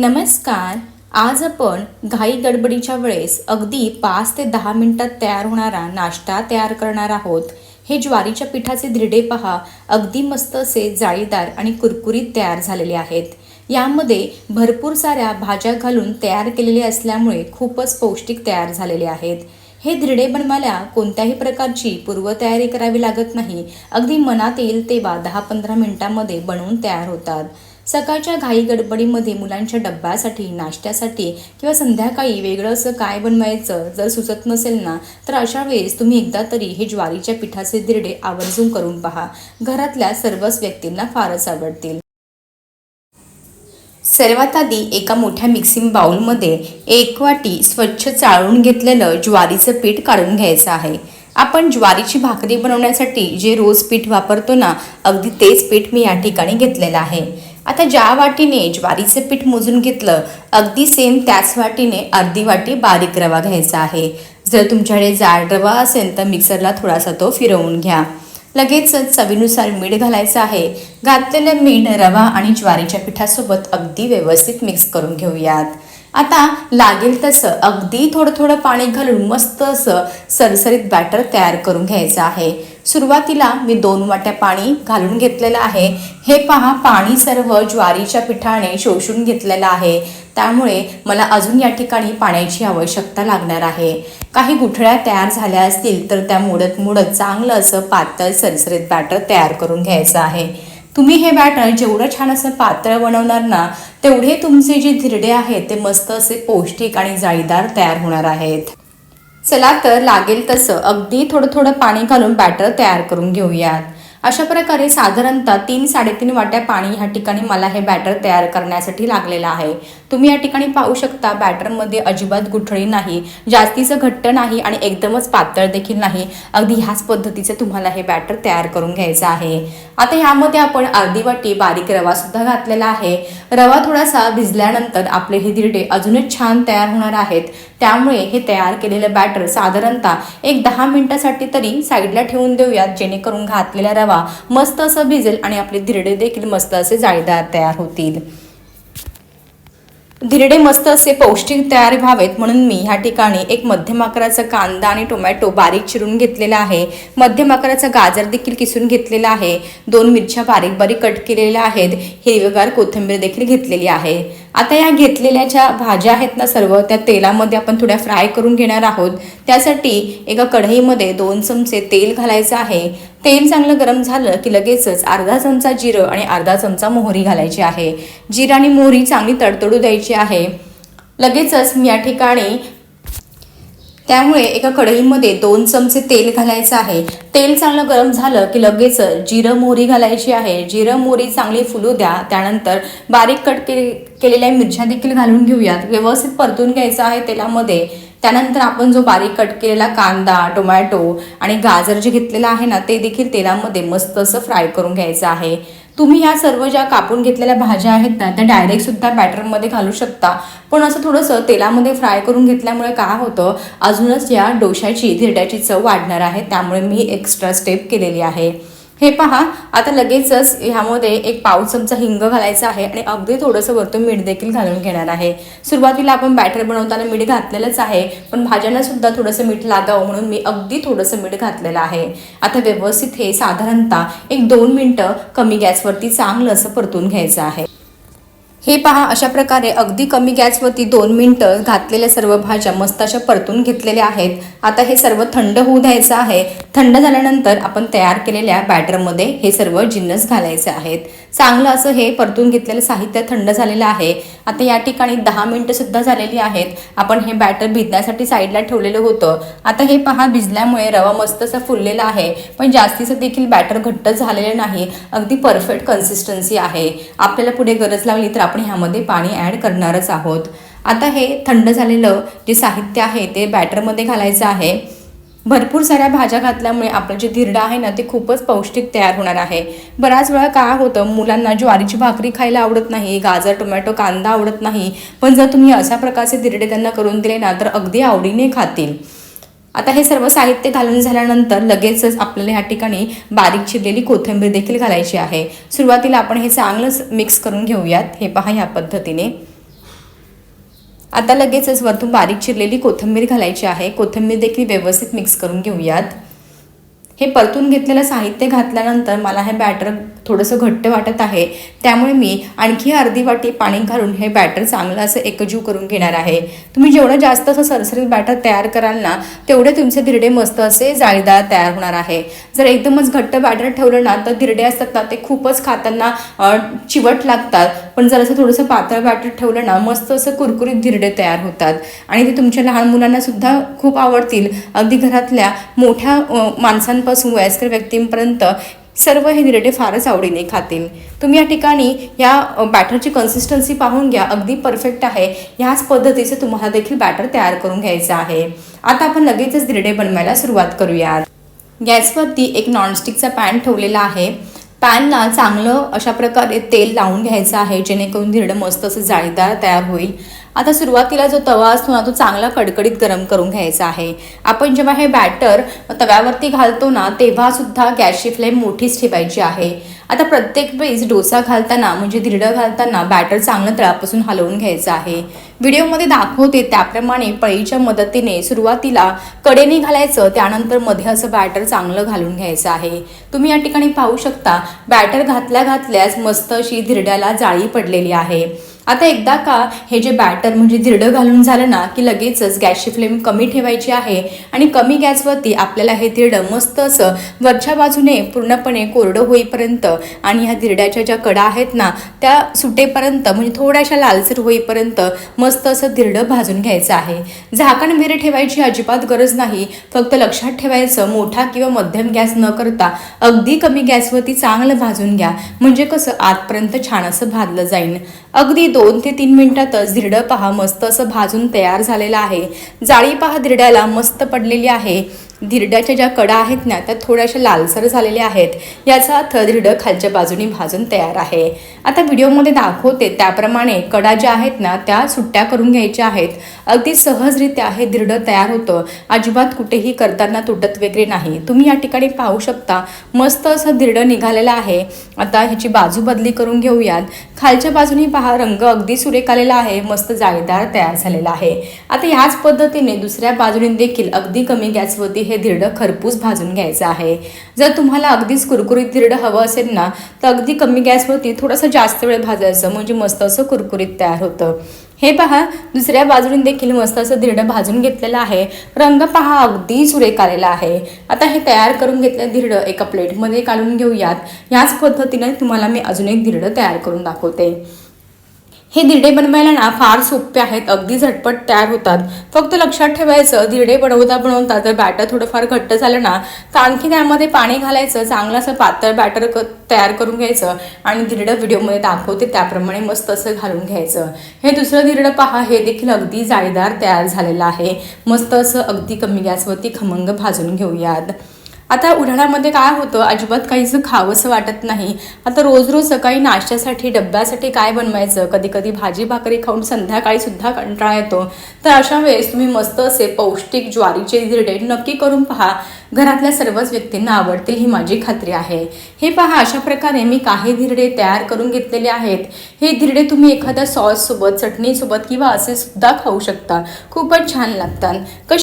नमस्कार. आज आपण घाई गडबडीच्या वेळेस अगदी पाच ते दहा मिनिटात तयार होणारा नाश्ता तयार करणार आहोत. हे ज्वारीच्या पिठाचे धिरडे पहा. अगदी मस्त असे जाळीदार आणि कुरकुरीत तयार झालेले आहेत. यामध्ये भरपूर साऱ्या भाज्या घालून तयार केलेले असल्यामुळे खूपच पौष्टिक तयार झालेले आहेत. हे धिरडे बनवायला कोणत्याही प्रकारची पूर्वतयारी करावी लागत नाही. अगदी मनात येईल तेव्हा दहा पंधरा मिनिटांमध्ये बनवून तयार होतात. सकाळच्या घाई गडबडीमध्ये मुलांच्या डब्यासाठी नाश्त्यासाठी किंवा संध्याकाळी वेगळं असं काय बनवायचं जर सुचत नसेल ना तर अशा वेळेस तुम्ही एकदा तरी हे ज्वारीच्या पिठाचे दिरडे आवर्जून करून पहा. घरातल्या सर्वच व्यक्तींना फारच आवडतील. सर्वात आधी एका मोठ्या मिक्सिंग बाउलमध्ये एक वाटी स्वच्छ चाळून घेतलेलं ज्वारीचं पीठ काढून घ्यायचं आहे. आपण ज्वारीची भाकरी बनवण्यासाठी जे रोज पीठ वापरतो ना अगदी तेच पीठ मी या ठिकाणी घेतलेलं आहे. आता ज्या वाटीने ज्वारीचे पीठ मोजून घेतलं अगदी सेम त्याच वाटीने अर्धी वाटी बारीक रवा घ्यायचा आहे. जर तुमच्याकडे जाड रवा असेल तर मिक्सरला थोडासा तो फिरवून घ्या. लगेचच चवीनुसार मीठ घालायचं आहे. घातलेलं मीठ रवा आणि ज्वारीच्या पिठासोबत अगदी व्यवस्थित मिक्स करून घेऊयात. आता लागेल तसं अगदी थोडं थोडं पाणी घालून मस्त असं सरसरीत बॅटर तयार करून घ्यायचं आहे. सुरुवातीला मी दोन वाट्या पाणी घालून घेतलेलं आहे. हे पहा पाणी सर्व ज्वारीच्या पिठाने शोषून घेतलेलं आहे. त्यामुळे मला अजून या ठिकाणी पाण्याची आवश्यकता लागणार आहे. काही गुठळ्या तयार झाल्या असतील तर त्या मोडत मोडत चांगलं असं पातळ सरसरीत बॅटर तयार करून घ्यायचं आहे. तुम्ही हे बॅटर जेवढं छान असं पातळ बनवणार ना तेवढे तुमचे जे धिरडे आहेत ते मस्त असे पौष्टिक आणि जाळीदार तयार होणार आहेत. चला तर लागेल तसं अगदी थोडं थोडं पाणी घालून बॅटर तयार करून घेऊयात. अशा प्रकारे साधारणतः तीन साडेतीन वाट्या पाणी ह्या ठिकाणी मला हे बॅटर तयार करण्यासाठी लागलेलं आहे. तुम्ही या ठिकाणी पाहू शकता बॅटरमध्ये अजिबात गुठळी नाही जास्तीचं घट्ट नाही आणि एकदमच पातळ देखील नाही. अगदी ह्याच पद्धतीचं तुम्हाला हे बॅटर तयार करून घ्यायचं आहे. आता ह्यामध्ये आपण अर्धी वाटी बारीक रवा सुद्धा घातलेला आहे. रवा थोडासा भिजल्यानंतर आपले हे दिरडे अजूनच छान तयार होणार आहेत. त्यामुळे हे तयार केलेलं बॅटर साधारणतः एक दहा मिनिटासाठी तरी साईडला ठेवून देऊयात जेणेकरून घातलेला रवा मस्त असं भिजेल आणि आपले धिरडे देखील मस्त असे जाळीदार तयार होतील. धिरडे मस्त असे पौष्टिक तयार व्हावेत म्हणून मी ह्या ठिकाणी एक मध्यम आकाराचा कांदा आणि टोमॅटो बारीक चिरून घेतलेला आहे. मध्यम आकाराचा गाजर देखील किसून घेतलेला आहे. दोन मिरच्या बारीक बारीक कट केलेल्या आहेत. हिरवेगार कोथिंबीर देखील घेतलेली आहे. आता या घेतलेल्या ज्या भाज्या आहेत ना सर्व त्या तेलामध्ये आपण थोड्या फ्राय करून घेणार आहोत. त्यासाठी एका कढईमध्ये दोन चमचे तेल घालायचं आहे. तेल चांगलं गरम झालं की लगेचच अर्धा चमचा जिरं आणि अर्धा चमचा मोहरी घालायची आहे. जिरं आणि मोहरी चांगली तडतडू द्यायची आहे. लगेचच मी या ठिकाणी त्यामुळे एका कढईमध्ये दोन चमचे तेल घालायचं आहे. तेल चांगलं गरम झालं की लगेच जिरं मोहरी घालायची आहे. जिरं मोहरी चांगली फुलू द्या. त्यानंतर बारीक कट के केलेल्या मिरच्या देखील घालून घेऊयात. व्यवस्थित परतून घ्यायचं आहे तेलामध्ये. त्यानंतर आपण जो बारीक कट केलेला कांदा टोमॅटो आणि गाजर जे घेतलेलं आहे ना ते देखील तेलामध्ये मस्त असं फ्राय करून घ्यायचं आहे. तुम्ही ह्या सर्व ज्या कापून घेतलेल्या भाज्या आहेत ना त्या डायरेक्ट सुद्धा बॅटरमध्ये घालू शकता. पण असं थोडंसं तेलामध्ये फ्राय करून घेतल्यामुळे काय होतं अजूनच या डोशाची धिरड्याची चव वाढणार आहे. त्यामुळे मी एक्स्ट्रा स्टेप केलेली आहे. हे पहा आता लगेचच ह्यामध्ये एक पाव चमचा हिंग घालायचा आहे आणि अगदी थोडंसं वरतून मीठ देखील घालून घेणार आहे. सुरुवातीला आपण बॅटर बनवताना मीठ घातलेलंच आहे पण भाज्यांना सुद्धा थोडंसं मीठ लागावं म्हणून मी अगदी थोडंसं मीठ घातलेलं आहे. आता व्यवस्थित हे साधारणतः एक दोन मिनटं कमी गॅसवरती चांगलं असं परतून घ्यायचं आहे. हे पहा अशा प्रकारे अगदी कमी गॅसवरती दोन मिनटं घातलेल्या सर्व भाज्या मस्त अशा परतून घेतलेल्या आहेत. आता हे सर्व थंड होऊ द्यायचं आहे. थंड झाल्यानंतर आपण तयार केलेल्या बॅटरमध्ये हे सर्व जिन्नस घालायचे आहेत. चांगलं असं हे परतून घेतलेलं साहित्य थंड झालेलं आहे. आता या ठिकाणी दहा मिनटंसुद्धा झालेली आहेत. आपण हे बॅटर भिजण्यासाठी साईडला ठेवलेलं होतं. आता हे पहा भिजल्यामुळे रवा मस्त असा फुललेला आहे. पण जास्तीचं देखील बॅटर घट्ट झालेलं नाही. अगदी परफेक्ट कन्सिस्टन्सी आहे. आपल्याला पुढे गरज लागली तर आपण ह्यामध्ये पाणी ॲड करणारच आहोत. आता हे थंड झालेलं जे साहित्य आहे ते बॅटरमध्ये घालायचं आहे. भरपूर साऱ्या भाज्या घातल्यामुळे आपलं जे धिरडं आहे ना ते खूपच पौष्टिक तयार होणार आहे. बऱ्याच वेळा काय होतं मुलांना ज्वारीची भाकरी खायला आवडत नाही गाजर टोमॅटो कांदा आवडत नाही. पण जर तुम्ही अशा प्रकारचे धिरडे त्यांना करून दिले ना तर अगदी आवडीने खातील. आता हे सर्व साहित्य घालून झाल्यानंतर लगेचच आपल्याला ह्या ठिकाणी बारीक चिरलेली कोथिंबीर देखील घालायची आहे. सुरुवातीला आपण हे चांगलंच मिक्स करून घेऊयात. हे पहा ह्या पद्धतीने. आता लगेचच वरतून बारीक चिरलेली कोथिंबीर घालायची आहे. कोथिंबीर देखील व्यवस्थित मिक्स करून घेऊयात. हे परतून घेतलेलं साहित्य घातल्यानंतर मला हे बॅटर थोडंसं घट्ट वाटत आहे. त्यामुळे मी आणखी अर्धी वाटी पाणी घालून हे बॅटर चांगलं असं एकजीव करून घेणार आहे. तुम्ही जेवढं जास्त असं सरसरीत बॅटर तयार कराल ना तेवढे तुमचे धिरडे मस्त असे जाळीदार तयार होणार आहे. जर एकदमच घट्ट बॅटर ठेवलं ना तर धिरडे असतात ना ते खूपच खाताना चिवट लागतात. पण जर असं थोडंसं पातळ बॅटर ठेवलं ना मस्त असं कुरकुरीत धिरडे तयार होतात. आणि ते तुमच्या लहान मुलांना सुद्धा खूप आवडतील. अगदी घरातल्या मोठ्या माणसांपासून वयस्कर व्यक्तींपर्यंत सर्व हे निरडे फारच आवडीने खातील. तुम्ही या ठिकाणी या बॅटरची कन्सिस्टन्सी पाहून घ्या. अगदी परफेक्ट आहे. ह्याच पद्धतीचे तुम्हाला देखील बॅटर तयार करून घ्यायचं आहे. आता आपण लगेचच धिरडे बनवायला सुरुवात करूयात. गॅसवरती एक नॉनस्टिकचा पॅन ठेवलेला आहे. पॅनला चांगलं अशा प्रकारे तेल लावून घ्यायचं आहे जेणेकरून धिरडं मस्त असं जाळीदार तयार होईल. आता सुरुवातीला जो तवा असतो ना तो चांगला कडकडीत गरम करून घ्यायचा आहे. आपण जेव्हा हे बॅटर तव्यावरती घालतो ना तेव्हा सुद्धा गॅसची फ्लेम मोठीच ठेवायची आहे. आता प्रत्येक वेळेस डोसा घालताना म्हणजे धिरडं घालताना बॅटर चांगलं तळापासून हलवून घ्यायचं आहे. व्हिडिओमध्ये दाखवते त्याप्रमाणे पळीच्या मदतीने सुरुवातीला कडेने घालायचं त्यानंतरमध्ये असं बॅटर चांगलं घालून घ्यायचं आहे. तुम्ही या ठिकाणी पाहू शकता बॅटर घातल्या घातल्यास मस्त अशी धिरड्याला जाळी पडलेली आहे. आता एकदा का हे जे बॅटर म्हणजे धिरडं घालून झालं ना की लगेचच गॅसची फ्लेम कमी ठेवायची आहे आणि कमी गॅसवरती आपल्याला हे धिरडं मस्त असं वरच्या बाजूने पूर्णपणे कोरडं होईपर्यंत आणि ह्या धिरड्याच्या ज्या कडा आहेत ना त्या सुटेपर्यंत म्हणजे थोड्याशा लालसर होईपर्यंत मस्त असं धिरडं भाजून घ्यायचं आहे. झाकण वगैरे ठेवायची अजिबात गरज नाही फक्त लक्षात ठेवायचं मोठा किंवा मध्यम गॅस न करता अगदी कमी गॅसवरती चांगलं भाजून घ्या म्हणजे कसं आतपर्यंत छान असं भाजलं जाईल अगदी दोन ते तीन मिनिटातच धिरडं पहा मस्त असं भाजून तयार झालेलं आहे. जाळी पहा धिरड्याला मस्त पडलेली आहे. धिरड्याच्या ज्या कडा आहेत ना त्या थोड्याशा लालसर झालेल्या आहेत. याचा अर्थ धिरडं खालच्या बाजूने भाजून तयार आहे. आता व्हिडिओमध्ये दाखवते त्याप्रमाणे कडा ज्या आहेत ना त्या सुट्ट्या करून घ्यायच्या आहेत. अगदी सहजरित्या हे धिरडं तयार होतं. अजिबात कुठेही करताना तुटत वगैरे नाही. तुम्ही या ठिकाणी पाहू शकता मस्त असं धिरडं निघालेलं आहे. आता ह्याची बाजू बदली करून घेऊयात. खालच्या बाजूने पहा रंग अगदी सुरेख आलेला आहे. मस्त जाळीदार तयार झालेला आहे. आता ह्याच पद्धतीने दुसऱ्या बाजूने देखील अगदी कमी गॅसवरती हे धिरडं खरपूस भाजून घ्यायचं आहे. जर तुम्हाला अगदीच कुरकुरीत धिरडं हवं असेल ना तर अगदी कमी गॅसवरती थोडंसं जास्त वेळ भाजायचं म्हणजे मस्त असं कुरकुरीत तयार होतं. हे पहा दुसऱ्या बाजूने देखील मस्त असं धिरडं भाजून घेतलेलं आहे. रंग पहा अगदी सुरेख आलेला आहे. आता हे तयार करून घेतलेलं धिरडं एका प्लेटमध्ये काढून घेऊयात. याच पद्धतीने तुम्हाला मी अजून एक धिरडं तयार करून दाखवते. हे धिरडे बनवायला ना फार सोपे आहेत अगदी झटपट तयार होतात. फक्त लक्षात ठेवायचं धिरडे बनवता बनवता जर बॅटर थोडंफार घट्ट झालं ना तर आणखी त्यामध्ये पाणी घालायचं चांगलं असं पातळ बॅटर क तयार करून घ्यायचं आणि धिरडं व्हिडिओमध्ये दाखवते त्याप्रमाणे मस्त असं घालून घ्यायचं. हे दुसरं धिरडं पहा हे देखील अगदी जाळीदार तयार झालेलं आहे. मस्त असं अगदी कमी गॅसवरती खमंग भाजून घेऊयात. आता उन्हाळ्यामध्ये काय होतं? अजिबात काहीच खावंसं वाटत नाही. आता रोज रोज सकाळी नाश्त्यासाठी डब्यासाठी काय बनवायचं? कधी कधी भाजी भाकरी खाऊन संध्याकाळी सुद्धा कंटाळा येतो. तर अशा वेळेस तुम्ही मस्त असे पौष्टिक ज्वारीचे धिरडे नक्की करून पहा. घरातल्या सर्वच व्यक्तींना आवडतील ही माझी खात्री आहे. हे पहा अशा प्रकारे मी काही धिरडे तयार करून घेतलेले आहेत. हे धिरडे तुम्ही एखाद्या सॉससोबत चटणीसोबत किंवा असे सुद्धा खाऊ शकता. खूपच छान लागतात. कशी